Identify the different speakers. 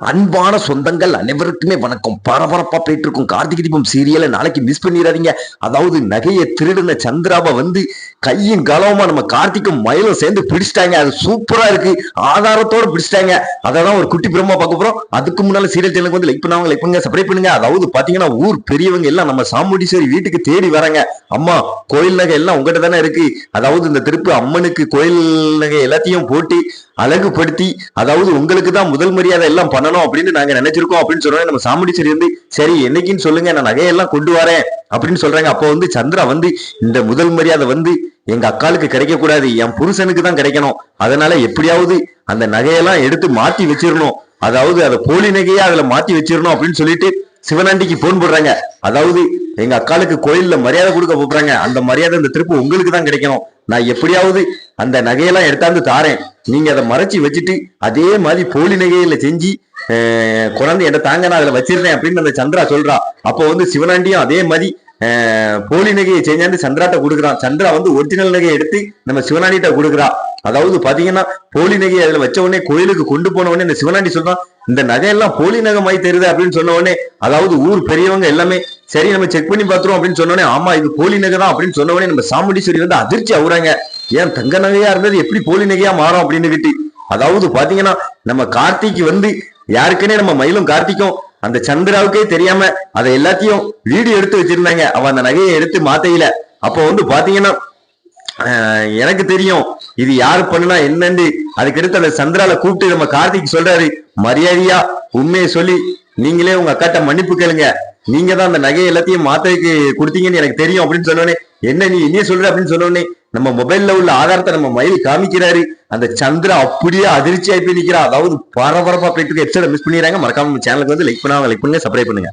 Speaker 1: அன்பான சொந்தங்கள் அனைவருக்குமே வணக்கம். பரபரப்பா போயிட்டு இருக்கும் கார்த்திகை தீபம் சீரியலை நாளைக்கு மிஸ் பண்ணிடாதீங்க. அதாவது நகையை திருடின சந்திராவை வந்து கையும் கலவமா நம்ம கார்த்திக்கும் மயிலும் சேர்ந்து பிடிச்சிட்டாங்க. அது சூப்பரா இருக்கு. ஆதாரத்தோட பிடிச்சிட்டாங்க. அதான் ஒரு குட்டி பிரம்மா பார்க்க போறோம். அதுக்கு முன்னால சீரியல் சேனலுக்கு வந்து லைக் பண்ணாங்க லைக் பண்ணுங்க சப்ஸ்கிரைப் பண்ணுங்க. அதாவது பாத்தீங்கன்னா ஊர் பெரியவங்க எல்லாம் நம்ம சாமுண்டீஸ்வரி வீட்டுக்கு தேடி வராங்க. அம்மா கோயில் நகை எல்லாம் உங்ககிட்ட தானே இருக்கு. அதாவது இந்த திருப்பு அம்மனுக்கு கோயில் நகை எல்லாத்தையும் போட்டு அழகுபடுத்தி அதாவது உங்களுக்கு தான் முதல் மரியாதை எல்லாம் பண்ணணும் அப்படின்னு நாங்க நினைச்சிருக்கோம் அப்படின்னு சொல்றாங்க நம்ம சாமுண்டீஸ்வரி வந்து சரி என்னைக்குன்னு சொல்லுங்க நான் நகையெல்லாம் கொண்டு வரேன் அப்படின்னு சொல்றாங்க. அப்போ வந்து சந்திரா வந்து இந்த முதல் மரியாதை வந்து எங்க அக்காளுக்கு கிடைக்கக்கூடாது என் புருஷனுக்கு தான் கிடைக்கணும். அதனால எப்படியாவது அந்த நகையெல்லாம் எடுத்து மாத்தி வச்சிடணும் அதாவது அதை போலி நகையை அதுல மாத்தி வச்சிடணும் அப்படின்னு சொல்லிட்டு சிவனாண்டிக்கு போன் போடுறாங்க. அதாவது எங்க அக்காளுக்கு கோயில்ல மரியாதை கொடுக்க போறாங்க அந்த மரியாதை இந்த திருப்பு உங்களுக்கு தான் கிடைக்கணும். நான் எப்படியாவது அந்த நகையெல்லாம் எடுத்தாந்து தாரேன். நீங்க அதை மறைச்சு வச்சுட்டு அதே மாதிரி போலி நகையில செஞ்சு குழந்தை என்ன தாங்க நான் அதுல வச்சிருந்தேன் அப்படின்னு அந்த சந்திரா சொல்றா. அப்போ வந்து சிவனாண்டியும் அதே மாதிரி போலி நகையை செஞ்சாந்து சந்திராட்ட கொடுக்குறான். சந்திரா வந்து ஒரிஜினல் நகையை எடுத்து நம்ம சிவனாண்டிட்ட கொடுக்குறா. அதாவது பாத்தீங்கன்னா போலி நகையை அதுல வச்ச உடனே கோயிலுக்கு கொண்டு போன உடனே இந்த சிவனாண்டி சொல்றான் இந்த நகையெல்லாம் போலி நகை மாதிரி தெரியுது அப்படின்னு சொன்ன உடனே அதாவது ஊர் பெரியவங்க எல்லாமே சரி நம்ம செக் பண்ணி பாத்துருவோம் அப்படின்னு சொன்ன ஆமா இது போலி நகை தான் அப்படின்னு சொன்ன உடனே நம்ம சாமுண்டீஸ்வரி வந்து அதிர்ச்சி ஆகுறாங்க. ஏன் தங்க நகையா இருந்தது எப்படி போலி நகையா மாறும் அப்படின்னு கிட்டி அதாவது பாத்தீங்கன்னா நம்ம கார்த்திக் வந்து யாருக்குன்னே நம்ம மயிலும் கார்த்திக்கும் அந்த சந்திராவுக்கே தெரியாம அதை எல்லாத்தையும் வீடியோ எடுத்து வச்சிருந்தாங்க. அவன் அந்த நகையை எடுத்து மாத்தையில. அப்போ வந்து பாத்தீங்கன்னா எனக்கு தெரியும். இது யாரு பண்ணுனா என்னன்னு அதுக்கடுத்து அந்த சந்திரால கூப்பிட்டு நம்ம கார்த்திக் சொல்றாரு. மரியாதையா உண்மையை சொல்லி நீங்களே உங்க அக்காட்ட மன்னிப்பு கேளுங்க. நீங்க தான் அந்த நகையை எல்லாத்தையும் மாத்திரைக்கு கொடுத்தீங்கன்னு எனக்கு தெரியும் அப்படின்னு சொன்னோடனே என்ன நீ என்ன சொல்ற அப்படின்னு சொன்னோடனே நம்ம மொபைல்ல உள்ள ஆதாரத்தை நம்ம மயில் காமிக்கிறாரு. அந்த சந்திரா அப்படியே அதிர்ச்சி ஆகி போய் நிக்கிறா. அதாவது பரபரப்பா போயிட்டு எபிசோட மிஸ் பண்ணிடுறாங்க. மறக்காம சேனலுக்கு வந்து லைக் பண்ணாங்க லைக் பண்ணுங்க சப்ஸ்கிரைப் பண்ணுங்க.